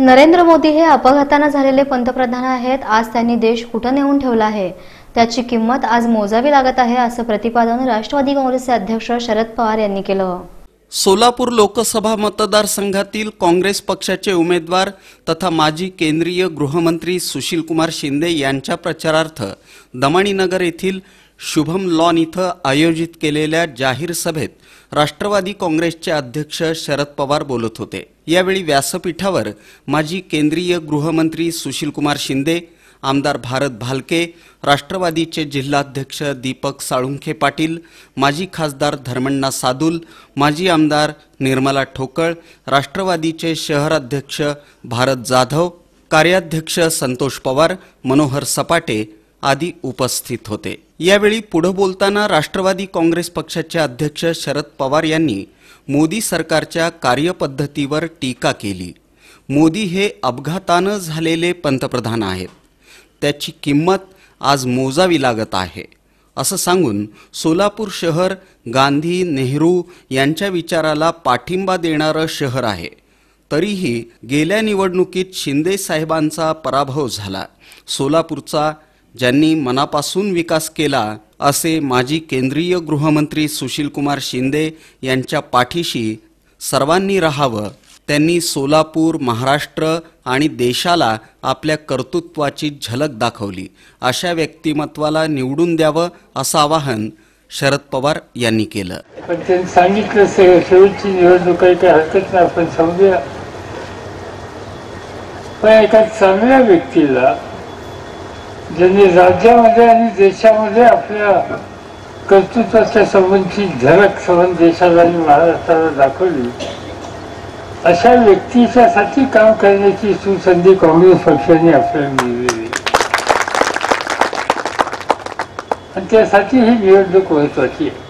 नरेंद्र मोदी हे अपघातानं झालेले पंतप्रधान आहेत. आज त्यांनी देश कुठं नेऊन ठेवला आहे? त्याची किंमत आज मोजावी लागत आहे असं प्रतिपादन राष्ट्रवादी काँग्रेसचे अध्यक्ष शरद पवार यांनी केलं. सोलापूर लोकसभा मतदारसंघातील काँग्रेस पक्षाचे उमेदवार तथा माजी केंद्रीय गृहमंत्री सुशीलकुमार शिंदे यांच्या प्रचारार्थ दमाणीनगर येथील शुभम लॉन इथं आयोजित केलेल्या जाहीर सभेत राष्ट्रवादी काँग्रेसचे अध्यक्ष शरद पवार बोलत होते. यावेळी व्यासपीठावर माजी केंद्रीय गृहमंत्री सुशीलकुमार शिंदे आमदार भारत भालके राष्ट्रवादीचे जिल्हाध्यक्ष दीपक साळुंखे पाटील माजी खासदार धर्मण्णा सादुल माजी आमदार निर्मला ठोकळ राष्ट्रवादीचे शहराध्यक्ष भारत जाधव कार्याध्यक्ष संतोष पवार मनोहर सपाटे आदी उपस्थित होते. यावेळी पुढे बोलताना राष्ट्रवादी काँग्रेस पक्षाचे अध्यक्ष शरद पवार यांनी मोदी सरकारच्या कार्यपद्धतीवर टीका केली. मोदी हे अपघातानं झालेले पंतप्रधान आहेत. त्याची किंमत आज मोजावी लागत आहे. असं सांगून सोलापूर शहर गांधी नेहरू यांच्या विचाराला पाठिंबा देणारं शहर आहे. तरीही गेल्या निवडणुकीत शिंदे साहेबांचा पराभव झाला. सोलापूरचा ज्यांनी मनापासून विकास केला असे माजी केंद्रीय गृहमंत्री सुशीलकुमार शिंदे यांच्या पाठीशी सर्वांनी राहावं त्यांनी सोलापूर महाराष्ट्र आणि देशाला आपल्या कर्तृत्वाची झलक दाखवली. अशा व्यक्तिमत्वाला निवडून द्यावं असं आवाहन शरद पवार यांनी केलं. पण त्यांनी सांगितलं शेवटची निवडणूक आहे काही हरकत नाही आपण समजूया. पण एका चांगल्या व्यक्तीला ज्यांनी राज्यामध्ये आणि देशामध्ये आपल्या कर्तृत्वाच्या संबंधची झलक संबंध देशाला आणि महाराष्ट्राला दाखवली अशा व्यक्तीच्यासाठी काम करण्याची सुसंधी काँग्रेस पक्षाने आपल्याला मिळवली. आणि त्यासाठी ही निवडणूक महत्वाची आहे.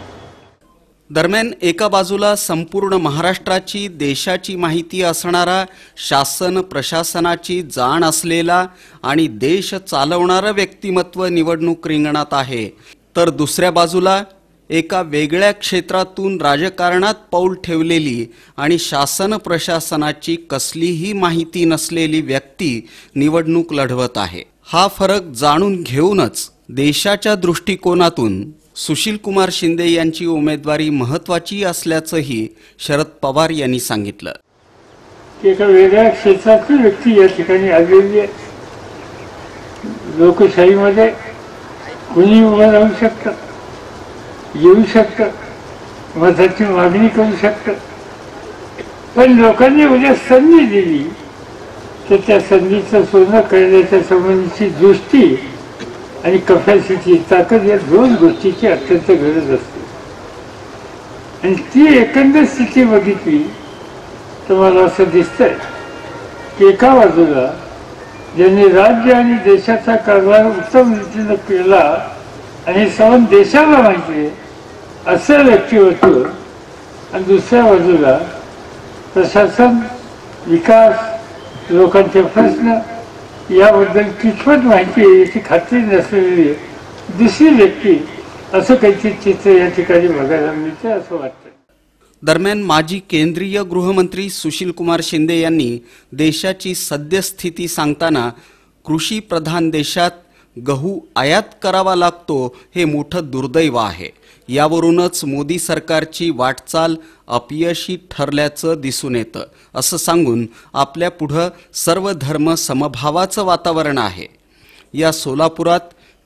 दरम्यान एका बाजूला संपूर्ण महाराष्ट्राची देशाची माहिती असणारा शासन प्रशासनाची जाण असलेला आणि देश चालवणारं व्यक्तिमत्व निवडणूक रिंगणात आहे. तर दुसऱ्या बाजूला एका वेगळ्या क्षेत्रातून राजकारणात पाऊल ठेवलेली आणि शासन प्रशासनाची कसलीही माहिती नसलेली व्यक्ती निवडणूक लढवत आहे. हा फरक जाणून घेऊनच देशाच्या दृष्टिकोनातून सुशील कुमार शिंदे यांची उमेदवारी महत्वाची असल्याचंही शरद पवार यांनी सांगितलं. की एका वेगळ्या क्षेत्रातली व्यक्ती या ठिकाणी आलेली आहे. लोकशाहीमध्ये कुणी उभं राहू शकतं येऊ शकतं मताची मागणी करू शकतं. पण लोकांनी उद्या संधी दिली तर त्या संधीचं सोनं करण्याच्या संबंधीची दृष्टी आणि कपॅसिटी ताकद या दोन गोष्टीची अत्यंत गरज असते. आणि ती एकंदर स्थिती बघितली तर मला असं दिसतंय की एका बाजूला ज्यांनी राज्य आणि देशाचा कारभार उत्तम रीतीनं केला आणि सवन देशाला माहिती आहे असं व्यक्तिमत्व आणि दुसऱ्या बाजूला प्रशासन विकास लोकांचे प्रश्न याबद्दल कितपत माहिती आहे? याची खात्री नसलेली दुसरी व्यक्ती असं काहीतरी चित्र या ठिकाणी बघायला मिळते असं वाटतं. दरम्यान माजी केंद्रीय गृहमंत्री सुशील कुमार शिंदे यांनी देशाची सद्यस्थिती सांगताना कृषी प्रधान देशात गहू आयात करावा लागतो हे मोठं दुर्दैव आहे. यावरूनच मोदी सरकारची वाटचाल अपयशी ठरल्याचं दिसून येतं. असं सांगून आपल्या पुढं सर्व धर्म समभावाचं वातावरण आहे. या सोलापुरात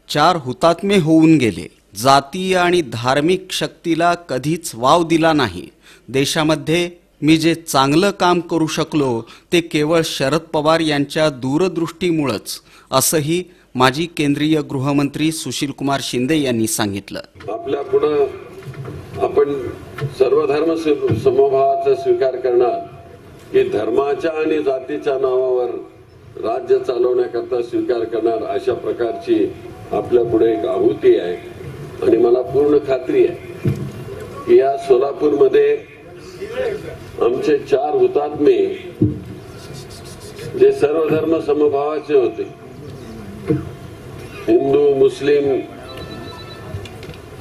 चार हुतात्मे होऊन गेले. जातीय आणि धार्मिक शक्तीला कधीच वाव दिला नाही. देशामध्ये मी जे चांगलं काम करू शकलो ते केवळ शरद पवार यांच्या दूरदृष्टीमुळंच. असंही माजी केंद्रीय गृहमंत्री सुशीलकुमार शिंदे यांनी सांगितलं. आपल्या पुढं आपण सर्वधर्म समभावाचा स्वीकार करणार की धर्माच्या आणि जातीच्या नावावर राज्य चालवण्याकरता स्वीकार करणार अशा प्रकारची आपल्या पुढे एक आहुती आहे. आणि मला पूर्ण खात्री आहे की या सोलापूरमध्ये आमचे चार हुतात्मे जे सर्वधर्म समभावाचे होते हिंदू मुस्लिम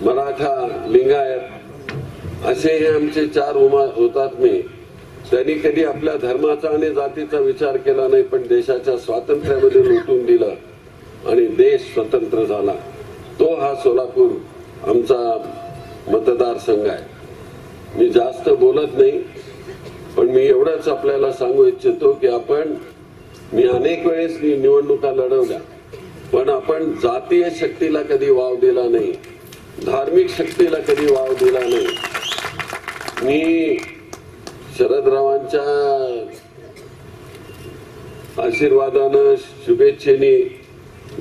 मराठा लिंगायत असे हे आमचे चार उमा हुतात्मे त्यांनी कधी आपल्या धर्माचा आणि जातीचा विचार केला नाही पण देशाच्या स्वातंत्र्यामध्ये लुटून दिलं आणि देश स्वतंत्र झाला. तो हा सोलापूर आमचा मतदारसंघ आहे. मी जास्त बोलत नाही पण मी एवढंच आपल्याला सांगू इच्छितो की आपण मी अनेक वेळेस निवडणुका लढवल्या. पण आपण जातीय शक्तीला कधी वाव दिला नाही. धार्मिक शक्तीला कधी वाव दिला नाही. मी शरदरावांच्या आशीर्वादानं शुभेच्छेने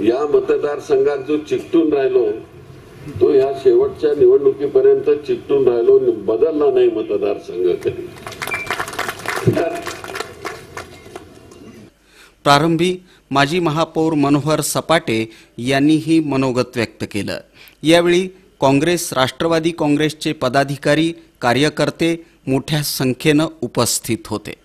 या मतदारसंघात जो चिकटून राहिलो तो ह्या शेवटच्या निवडणुकीपर्यंत चिकटून राहिलो बदलला नाही मतदारसंघ कधी. प्रारंभी माजी महापौर मनोहर सपाटे यांनीही मनोगत व्यक्त केलं. यावेळी काँग्रेस राष्ट्रवादी काँग्रेसचे पदाधिकारी कार्यकर्ते मोठ्या संख्येनं उपस्थित होते.